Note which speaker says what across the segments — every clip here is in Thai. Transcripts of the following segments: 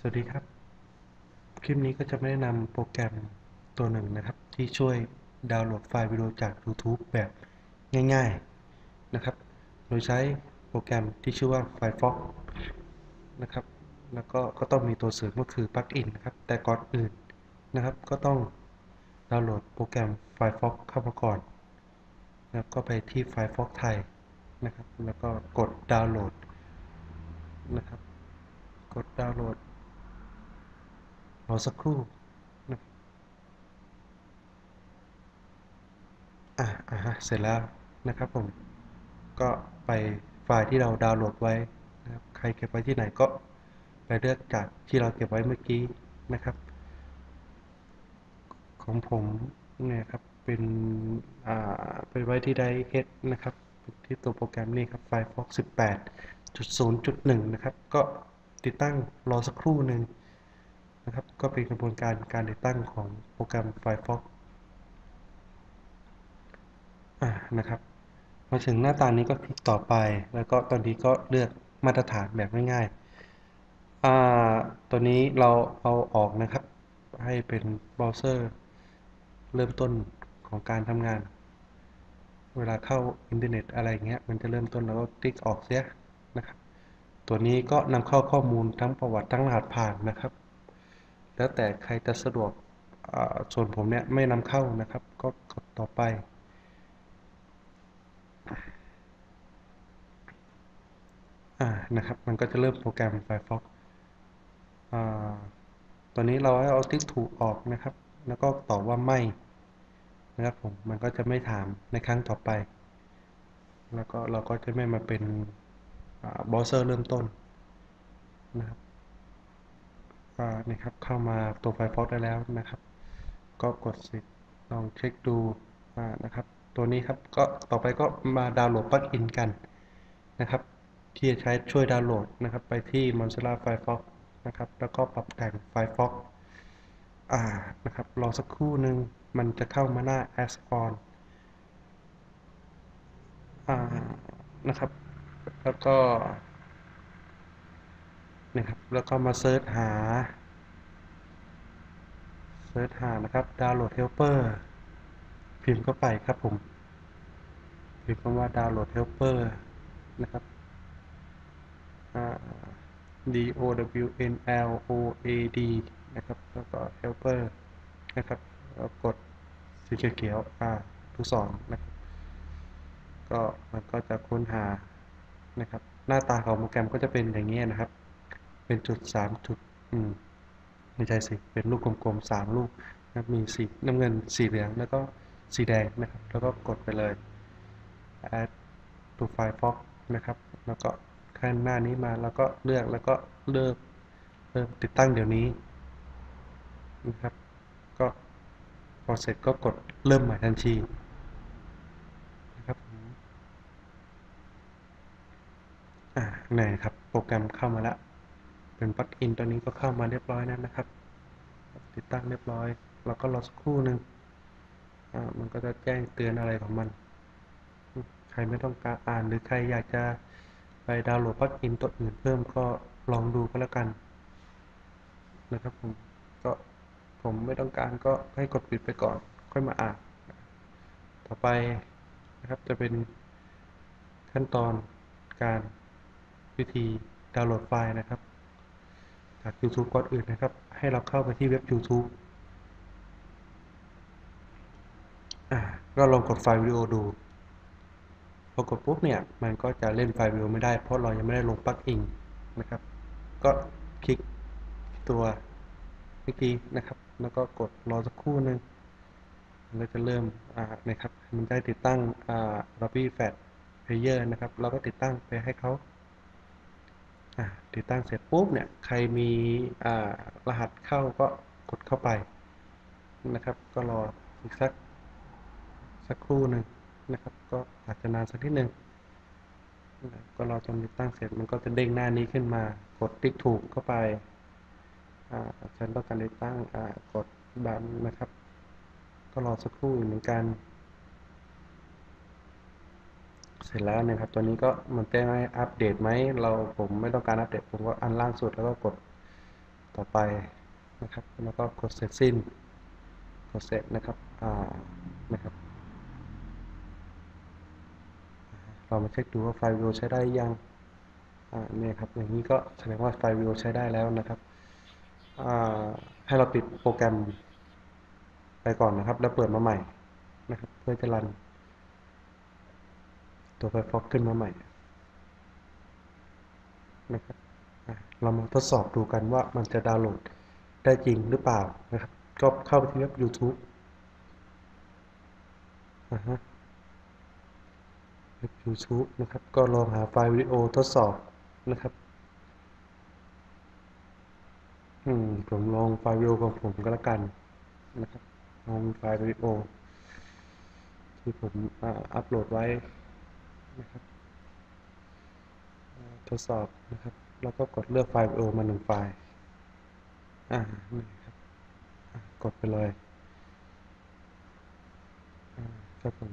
Speaker 1: สวัสดีครับ คลิปนี้ก็จะม่แนะนำโปรแกรมตัวหนึ่งนะครับ ที่ช่วยดาวน์โหลดไฟล์วิดีโอจาก YouTube แบบง่ายๆนะครับ โดยใช้โปรแกรมที่ชื่อว่า Firefox นะครับ แล้วก็ก็ต้องมีตัวเสริมก็คือปลั๊กอินนะครับ แต่ก่อนอื่นนะครับ ก็ต้องดาวน์โหลดโปรแกรม Firefox เข้ามาก่อนแล้วก็ไปที่ Firefox ไทยนะครับ แล้วก็กดดาวน์โหลดนะครับ กดดาวน์โหลด รอสักครู่นะอะอะเสร็จแล้วนะครับผมก็ไปไฟล์ที่เราดาวน์โหลดไว้นะครับใครเก็บไว้ที่ไหนก็ไปเลือกจากที่เราเก็บไว้เมื่อกี้นะครับ ของผมเนี่ยครับเป็นอ่าไปไว้ที่ไดเฮดนะครับที่ตัวโปรแกรมนี่ครับ Firefox 18.0.1 นะครับ ก็ติดตั้งรอสักครู่หนึ่ง นะครับ ก็เป็นกระบวนการการติดตั้งของโปรแกรม Firefox อ่านะครับมาถึงหน้าตานี้ก็คลิกต่อไป แล้วก็ตอนนี้ก็เลือกมาตรฐานแบบง่ายๆอ่าตัวนี้เราเอาออกนะครับ ให้เป็นเบราว์เซอร์เริ่มต้นของการทำงาน เวลาเข้าอินเทอร์เน็ตอะไรเงี้ย มันจะเริ่มต้นแล้วก็คลิกออกเสียนะครับ ตัวนี้ก็นำเข้าข้อมูลทั้งประวัติทั้งรหัสผ่านนะครับ แล้วแต่ใครจะสะดวกส่วนผมเนี่ยไม่นำเข้านะครับ ก็กดต่อไปอ่านะครับ มันก็จะเริ่มโปรแกรม Firefox อ่าตัวนี้เราให้เอาติ๊กถูกออกนะครับ แล้วก็ตอบว่าไม่นะครับผม มันก็จะไม่ถามในครั้งต่อไป แล้วก็เราก็จะไม่มาเป็นเบราว์เซอร์เริ่มต้นนะครับ นะครับเข้ามาตัว Firefox ได้แล้วนะครับ ก็กดสิลองเช็คดูนะครับ ตัวนี้ครับก็ต่อไปก็มาดาวน์โหลดปลั๊กอินกันนะครับ ที่จะใช้ช่วยดาวน์โหลดนะครับ ไปที่ Mozilla Firefox นะครับ แล้วก็ปรับแต่ง Firefox อ่านะครับรอสักครู่หนึ่งมันจะเข้ามาหน้า As on อ่านะครับ แล้วก็ นะครับ แล้วก็มาเซิร์ชหาเซิร์ชหานะครับดาวน์โหลดเฮลเปอร์พิมพ์เข้าไปครับผมพิมพ์คำว่าดาวน์โหลดเฮลเปอร์นะครับ D O W N L O A D นะครับแล้วก็ helper นะครับแล้วกดสีเขียวๆอ่าทุกสองนะครับก็มันก็จะค้นหานะครับ หน้าตาของโปรแกรมก็จะเป็นอย่างนี้นะครับ เป็นจุดสามจุด อืมไม่ใช่สิ เป็นลูกกลมๆสามลูกนะมีสีน้ำเงินสีเหลืองแล้วก็สีแดงนะครับ แล้วก็กดไปเลย add to Firefox นะครับ แล้วก็ขั้นหน้านี้มาแล้วก็เลือกแล้วก็เลือกเริ่มติดตั้งเดี๋ยวนี้นะครับ ก็พอเสร็จก็กดเริ่มใหม่ทันทีนะครับอ่าไหนครับ โปรแกรมเข้ามาแล้ว เป็นปลั๊กอินตัวนี้ก็เข้ามาเรียบร้อยแล้วนะครับ ติดตั้งเรียบร้อยเราก็รอสักครู่หนึ่งมันก็จะแจ้งเตือนอะไรของมัน ใครไม่ต้องการอ่านหรือใครอยากจะไปดาวน์โหลดปลั๊กอินตัวอื่นเพิ่มก็ลองดูก็แล้วกัน นะครับผมก็ผมไม่ต้องการก็ให้กดปิดไปก่อน ค่อยมาอ่าน ต่อไปนะครับจะเป็นขั้นตอนการวิธีดาวน์โหลดไฟล์นะครับ จาก YouTube ก่อนอื่นนะครับ ให้เราเข้าไปที่เว็บ YouTube อ่าก็ลองกดไฟล์วิดีโอดูพอกดปุ๊บเนี่ยมันก็จะเล่นไฟล์วิดีโอไม่ได้เพราะเรายังไม่ได้ลงปลั๊กอินนะครับ ก็คลิกตัวเมื่อกี้นะครับ แล้วก็กดรอสักครู่นึงมันก็จะเริ่มอ่านะครับ มันได้ติดตั้งอ่า Lobby Fat Player นะครับ เราก็ติดตั้งไปให้เขา ติดตั้งเสร็จปุ๊บเนี่ย ใครมีรหัสเข้าก็กดเข้าไปนะครับ ก็รออีกสักสักครู่หนึ่งนะครับ ก็อาจจะนานสักทีหนึ่งก็รอจนติดตั้งเสร็จมันก็จะเด้งหน้านี้ขึ้นมา กดติ๊กถูกเข้าไปฉันต้องการติดตั้งกดดันนะครับ ก็รอสักครู่เหมือนกัน เสร็จแล้วนะครับ ตัวนี้ก็มันจ้งให้อัปเดตไหมเราผมไม่ต้องการอัปเดต ผมก็อันล่างสุดแล้วก็กดต่อไปนะครับ แล้วก็กดเสร็จสิ้น กดเสร็จนะครับ อ่า นะครับ เรามาเช็คดูว่าไฟล์วิดีโอใช้ได้ยัง อ่า เนี่ยครับ อย่างนี้ก็แสดงว่าไฟล์วิดีโอใช้ได้แล้วนะครับ อ่า ให้เราปิดโปรแกรมไปก่อนนะครับ แล้วเปิดมาใหม่นะครับ เพื่อจะรัน ตัวไฟฟอกขึ้นมาใหม่นะครับเรามาทดสอบดูกันว่ามันจะดาวน์โหลดได้จริงหรือเปล่านะครับ ก็เข้าไปที่เว็บ YouTube อ่าฮะเว็บ YouTube นะครับ ก็ลองหาไฟล์วิดีโอทดสอบนะครับ อืม ผมลองไฟล์วิดีโอของผมก็แล้วกันนะครับลองไฟล์วิดีโอที่ผมอัปโหลดไว้ นะครับ ทดสอบนะครับ แล้วก็กดเลือกไฟล์วิดีโอมาหนึ่งไฟล์ อ่า นี่ครับ กดไปเลยครับผม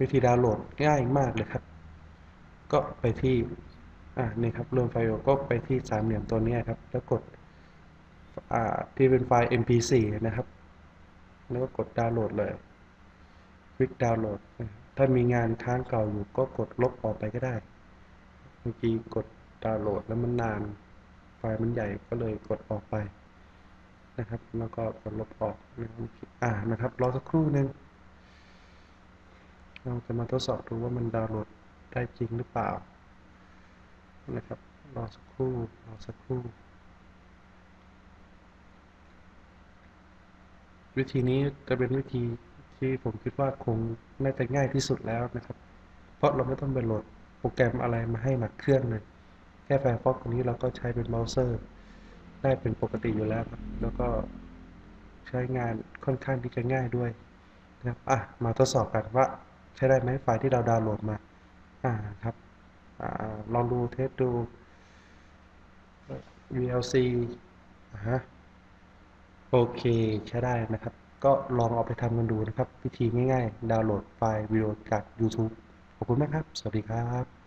Speaker 1: วิธีดาวน์โหลดง่ายมากเลยครับ ก็ไปที่ อ่า นี่ครับเรื่องไฟล์วิดีโอก็ไปที่สามเหลี่ยมตัวนี้ครับ แล้วกด อ่า ที่เป็นไฟล์ mp4 นะครับ แล้วก็กดดาวน์โหลดเลย คลิกดาวน์โหลดนะครับ ถ้ามีงานค้างเก่าอยู่ก็กดลบออกไปก็ได้เมื่อกี้กดดาวน์โหลดแล้วมันนาน ไฟล์มันใหญ่ก็เลยกดออกไปนะครับ แล้วก็กดลบออกนะครับอ่านะครับรอสักครู่หนึ่งเราจะมาทดสอบดูว่ามันดาวน์โหลดได้จริงหรือเปล่านะครับรอสักครู่รอสักครู่ วิธีนี้จะเป็นวิธี ที่ผมคิดว่าคงน่าจะง่ายที่สุดแล้วนะครับ เพราะเราไม่ต้องไปโหลดโปรแกรมอะไรมาให้หนักเครื่องเลยแค่ Firefox ตรงนี้เราก็ใช้เป็นเบราว์เซอร์ได้เป็นปกติอยู่แล้วครับ แล้วก็ใช้งานค่อนข้างที่จะง่ายด้วยนะครับอะมาทดสอบกันว่าใช้ได้ไหมไฟล์ที่เราดาวน์โหลดมาอ่าครับอ่าลองดูเทสดู VLC อ่าฮะโอเค ใช้ได้นะครับ ก็ลองเอาไปทำกันดูนะครับ วิธีง่ายๆ ดาวน์โหลดไฟล์วิดีโอจาก YouTube ขอบคุณมากครับ สวัสดีครับ